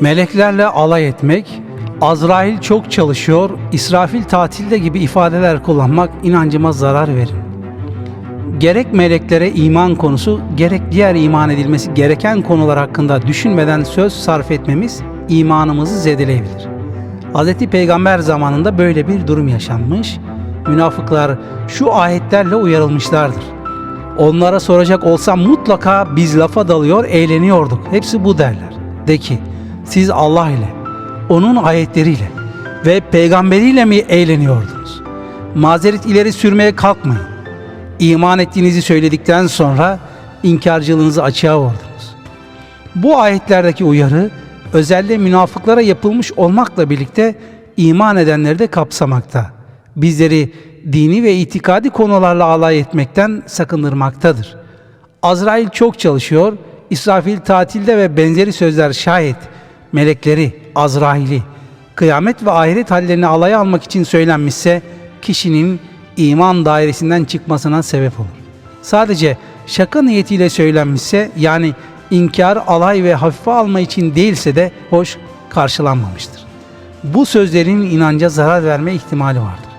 Meleklerle alay etmek, Azrail çok çalışıyor, İsrafil tatilde gibi ifadeler kullanmak inancıma zarar verir. Gerek meleklere iman konusu, gerek diğer iman edilmesi gereken konular hakkında düşünmeden söz sarf etmemiz imanımızı zedeleyebilir. Hz. Peygamber zamanında böyle bir durum yaşanmış. Münafıklar şu ayetlerle uyarılmışlardır. Onlara soracak olsam mutlaka biz lafa dalıyor, eğleniyorduk. Hepsi bu derler. De ki, siz Allah ile, onun ayetleriyle ve peygamberiyle mi eğleniyordunuz? Mazeret ileri sürmeye kalkmayın. İman ettiğinizi söyledikten sonra inkarcılığınızı açığa vurdunuz. Bu ayetlerdeki uyarı özellikle münafıklara yapılmış olmakla birlikte iman edenleri de kapsamakta. Bizleri dini ve itikadi konularla alay etmekten sakındırmaktadır. Azrail çok çalışıyor, İsrafil tatilde ve benzeri sözler şayet melekleri, Azrail'i, kıyamet ve ahiret hallerini alaya almak için söylenmişse kişinin iman dairesinden çıkmasına sebep olur. Sadece şaka niyetiyle söylenmişse yani inkar, alay ve hafife alma için değilse de hoş karşılanmamıştır. Bu sözlerin inanca zarar verme ihtimali vardır.